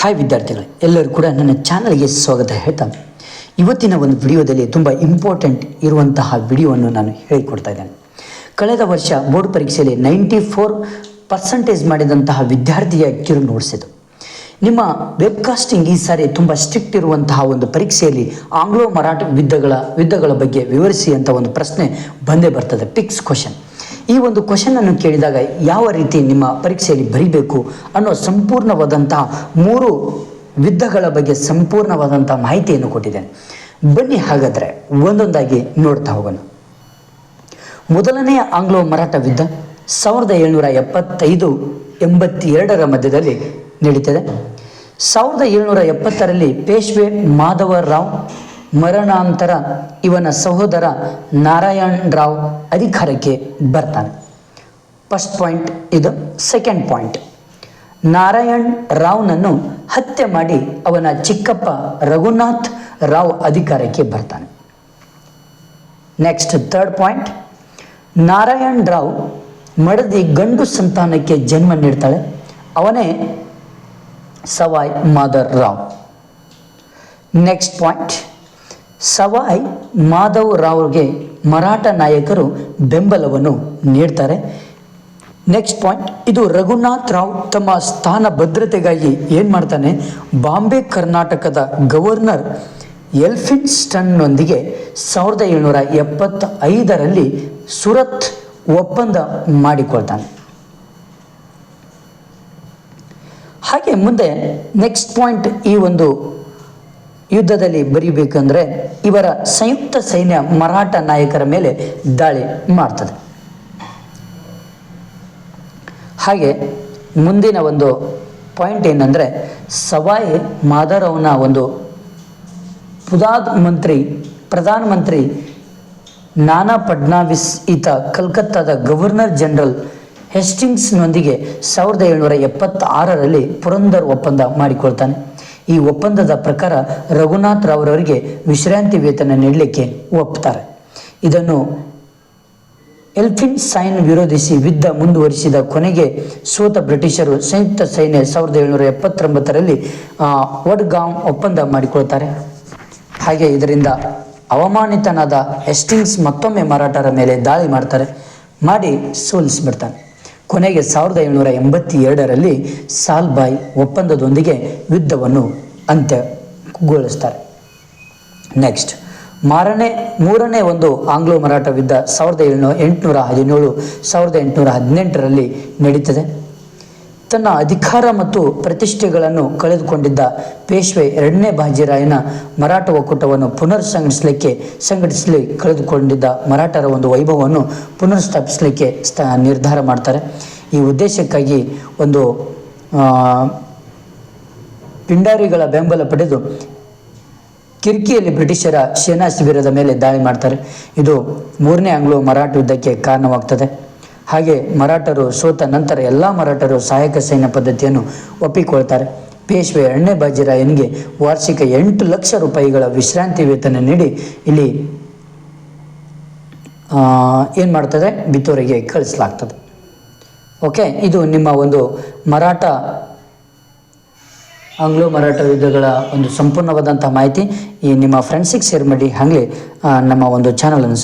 Hi ವಿದ್ಯಾರ್ಥಿಗಳೇ, ಎಲ್ಲರೂ ಕೂಡ ನನ್ನ ಚಾನಲ್ಗೆ ಸ್ವಾಗತ ಹೇಳ್ತಾ ಇವತ್ತಿನ ಒಂದು ವಿಡಿಯೋದಲ್ಲಿ ತುಂಬ ಇಂಪಾರ್ಟೆಂಟ್ ಇರುವಂತಹ ವಿಡಿಯೋವನ್ನು ನಾನು ಹೇಳಿಕೊಡ್ತಾ ಇದ್ದೇನೆ. ಕಳೆದ ವರ್ಷ ಬೋರ್ಡ್ ಪರೀಕ್ಷೆಯಲ್ಲಿ ನೈಂಟಿ ಫೋರ್ ಪರ್ಸೆಂಟೇಜ್ ಮಾಡಿದಂತಹ ವಿದ್ಯಾರ್ಥಿಯ ಕಿರು ನೋಡಿಸಿದ್ದು ನಿಮ್ಮ ವೆಬ್ಕಾಸ್ಟಿಂಗ್ ಈ ಸಾರಿ ತುಂಬ ಸ್ಟ್ರಿಕ್ಟ್ ಇರುವಂತಹ ಒಂದು ಪರೀಕ್ಷೆಯಲ್ಲಿ ಆಂಗ್ಲೋ ಮರಾಠ ವಿದ್ಯಗಳ ವಿದ್ಯಗಳ ಬಗ್ಗೆ ವಿವರಿಸಿ ಅಂತ ಒಂದು ಪ್ರಶ್ನೆ ಬಂದೇ ಬರ್ತದೆ ಪಿಕ್ಸ್ ಕ್ವಶನ್ ಈ ಒಂದು ಕ್ವಶನ್ ಅನ್ನು ಕೇಳಿದಾಗ ಯಾವ ರೀತಿ ನಿಮ್ಮ ಪರೀಕ್ಷೆಯಲ್ಲಿ ಬರಿಬೇಕು ಅನ್ನೋ ಸಂಪೂರ್ಣವಾದಂತಹ ಮೂರು ಯುದ್ಧಗಳ ಬಗ್ಗೆ ಸಂಪೂರ್ಣವಾದಂತಹ ಮಾಹಿತಿಯನ್ನು ಕೊಟ್ಟಿದ್ದೇನೆ. ಬನ್ನಿ ಹಾಗಾದ್ರೆ ಒಂದೊಂದಾಗಿ ನೋಡ್ತಾ ಹೋಗೋಣ. ಮೊದಲನೆಯ ಆಂಗ್ಲೋ ಮರಾಠ ಯುದ್ಧ ಸಾವಿರದ ಏಳ್ನೂರ ಎಪ್ಪತ್ತೈದು ಎಂಬತ್ತೆರಡರ ಮಧ್ಯದಲ್ಲಿ ನಡೀತದೆ. ಸಾವಿರದ ಏಳ್ನೂರ ಎಪ್ಪತ್ತರಲ್ಲಿ ಪೇಶ್ವೆ ಮಾಧವ ರಾವ್ ಮರಣಾಂತರ ಇವನ ಸಹೋದರ ನಾರಾಯಣ್ ರಾವ್ ಅಧಿಕಾರಕ್ಕೆ ಬರ್ತಾನೆ. ಫಸ್ಟ್ ಪಾಯಿಂಟ್ ಇದು. ಸೆಕೆಂಡ್ ಪಾಯಿಂಟ್ ನಾರಾಯಣ್ ರಾವ್ನನ್ನು ಹತ್ಯೆ ಮಾಡಿ ಅವನ ಚಿಕ್ಕಪ್ಪ ರಘುನಾಥ್ ರಾವ್ ಅಧಿಕಾರಕ್ಕೆ ಬರ್ತಾನೆ. Next third point Narayan Rao ಮಡದಿ ಗಂಡು ಸಂತಾನಕ್ಕೆ ಜನ್ಮ ನೀಡ್ತಾಳೆ. ಅವನೇ ಸವಾಯ್ ಮಾದರ್ ರಾವ್. ನೆಕ್ಸ್ಟ್ ಪಾಯಿಂಟ್ ಸವಾಯ್ ಮಾಧವ್ ರಾವ್ಗೆ ಮರಾಠ ನಾಯಕರು ಬೆಂಬಲವನ್ನು ನೀಡ್ತಾರೆ. ನೆಕ್ಸ್ಟ್ ಪಾಯಿಂಟ್, ಇದು ರಘುನಾಥ್ ರಾವ್ ತಮ್ಮ ಸ್ಥಾನ ಭದ್ರತೆಗಾಗಿ ಏನು ಮಾಡ್ತಾನೆ? ಬಾಂಬೆ ಕರ್ನಾಟಕದ ಗವರ್ನರ್ ಎಲ್ಫಿನ್ಸ್ಟನ್ನೊಂದಿಗೆ ಸಾವಿರದ ಏಳ್ನೂರ ಎಪ್ಪತ್ತೈದರಲ್ಲಿ ಸುರತ್ ಒಪ್ಪಂದ ಮಾಡಿಕೊಳ್ತಾನೆ. ಹಾಗೆ ಮುಂದೆ, ನೆಕ್ಸ್ಟ್ ಪಾಯಿಂಟ್ ಈ ಒಂದು ಯುದ್ಧದಲ್ಲಿ ಬರೀಬೇಕಂದ್ರೆ ಇವರ ಸಂಯುಕ್ತ ಸೈನ್ಯ ಮರಾಠ ನಾಯಕರ ಮೇಲೆ ದಾಳಿ ಮಾಡ್ತದೆ. ಹಾಗೆ ಮುಂದಿನ ಒಂದು ಪಾಯಿಂಟ್ ಏನಂದರೆ ಸವಾಯಿ ಮಾಧರವನ ಒಂದು ಪ್ರಧಾನ ಮಂತ್ರಿ ಪ್ರಧಾನಮಂತ್ರಿ ನಾನಾ ಫಡ್ನಾವಿಸ್ ಈತ ಕಲ್ಕತ್ತಾದ ಗವರ್ನರ್ ಜನರಲ್ ಹೆಸ್ಟಿಂಗ್ಸ್ನೊಂದಿಗೆ ಸಾವಿರದ ಏಳ್ನೂರ ಎಪ್ಪತ್ತಾರರಲ್ಲಿ ಪುರಂದರ್ ಒಪ್ಪಂದ ಮಾಡಿಕೊಳ್ತಾನೆ. ಈ ಒಪ್ಪಂದದ ಪ್ರಕಾರ ರಘುನಾಥ್ ರಾವ್ರವರಿಗೆ ವಿಶ್ರಾಂತಿ ವೇತನ ನೀಡಲಿಕ್ಕೆ ಒಪ್ತಾರೆ. ಇದನ್ನು ಎಲ್ಫಿನ್ ಸೈನ್ ವಿರೋಧಿಸಿ ಯುದ್ಧ ಮುಂದುವರಿಸಿದ ಕೊನೆಗೆ ಸೋತ ಬ್ರಿಟಿಷರು ಸಂಯುಕ್ತ ಸೈನ್ಯ ಸಾವಿರದ ಏಳ್ನೂರ ಎಪ್ಪತ್ತೊಂಬತ್ತರಲ್ಲಿ ವಡ್ಗಾಂವ್ ಒಪ್ಪಂದ ಮಾಡಿಕೊಳ್ತಾರೆ. ಹಾಗೆ ಇದರಿಂದ ಅವಮಾನಿತನಾದ ಎಸ್ಟಿಂಗ್ಸ್ ಮತ್ತೊಮ್ಮೆ ಮರಾಠರ ಮೇಲೆ ದಾಳಿ ಮಾಡ್ತಾರೆ, ಮಾಡಿ ಸೋಲಿಸಿಬಿಡ್ತಾನೆ. ಕೊನೆಗೆ ಸಾವಿರದ ಏಳ್ನೂರ ಎಂಬತ್ತೆರಡರಲ್ಲಿ ಸಾಲ್ಬಾಯ್ ಒಪ್ಪಂದದೊಂದಿಗೆ ಯುದ್ಧವನ್ನು ಅಂತ್ಯಗೊಳಿಸ್ತಾರೆ. ನೆಕ್ಸ್ಟ್ ಮಾರನೇ, ಮೂರನೇ ಒಂದು ಆಂಗ್ಲೋ ಮರಾಠ ಯುದ್ಧ ಸಾವಿರದ ಏಳ್ನೂರ ಎಂಟುನೂರ ಹದಿನೇಳು, ಸಾವಿರದ ಎಂಟುನೂರ ಹದಿನೆಂಟರಲ್ಲಿ ನಡೀತದೆ. ತನ್ನ ಅಧಿಕಾರ ಮತ್ತು ಪ್ರತಿಷ್ಠೆಗಳನ್ನು ಕಳೆದುಕೊಂಡಿದ್ದ ಪೇಶ್ವೆ ಎರಡನೇ ಬಾಜಿರಾಯನ ಮರಾಠ ಒಕ್ಕೂಟವನ್ನು ಪುನರ್ ಸಂಘಟಿಸಲಿಕ್ಕೆ ಸಂಘಟಿಸಲಿ ಕಳೆದುಕೊಂಡಿದ್ದ ಮರಾಠರ ಒಂದು ವೈಭವವನ್ನು ಪುನರ್ ಸ್ಥಾಪಿಸಲಿಕ್ಕೆ ಸ್ಥ ನಿರ್ಧಾರ ಮಾಡ್ತಾರೆ. ಈ ಉದ್ದೇಶಕ್ಕಾಗಿ ಒಂದು ಪಿಂಡಾರಿಗಳ ಬೆಂಬಲ ಪಡೆದು ಕಿರ್ಕಿಯಲ್ಲಿ ಬ್ರಿಟಿಷರ ಸೇನಾ ಶಿಬಿರದ ಮೇಲೆ ದಾಳಿ ಮಾಡ್ತಾರೆ. ಇದು ಮೂರನೇ ಆಂಗ್ಲೋ ಮರಾಠ ಯುದ್ಧಕ್ಕೆ ಕಾರಣವಾಗ್ತದೆ. ಹಾಗೆ ಮರಾಠರು ಸೋತ ನಂತರ ಎಲ್ಲ ಮರಾಠರು ಸಹಾಯಕ ಸೈನ್ಯ ಪದ್ಧತಿಯನ್ನು ಒಪ್ಪಿಕೊಳ್ತಾರೆ. ಪೇಶ್ವೆ ಎಣ್ಣೆ ಬಾಜಿರಾಯನಿಗೆ ವಾರ್ಷಿಕ ಎಂಟು ಲಕ್ಷ ರೂಪಾಯಿಗಳ ವಿಶ್ರಾಂತಿ ವೇತನ ನೀಡಿ ಇಲ್ಲಿ ಏನು ಮಾಡ್ತದೆ? ಬಿತ್ತೂರಿಗೆ ಕಳಿಸಲಾಗ್ತದೆ. ಓಕೆ, ಇದು ನಿಮ್ಮ ಒಂದು ಮರಾಠ, ಆಂಗ್ಲೋ ಮರಾಠ ಯುದ್ಧಗಳ ಒಂದು ಸಂಪೂರ್ಣವಾದಂಥ ಮಾಹಿತಿ. ಈ ನಿಮ್ಮ ಫ್ರೆಂಡ್ಸಿಗೆ ಶೇರ್ ಮಾಡಿ, ಹಾಗೆ ನಮ್ಮ ಒಂದು ಚಾನಲನ್ನು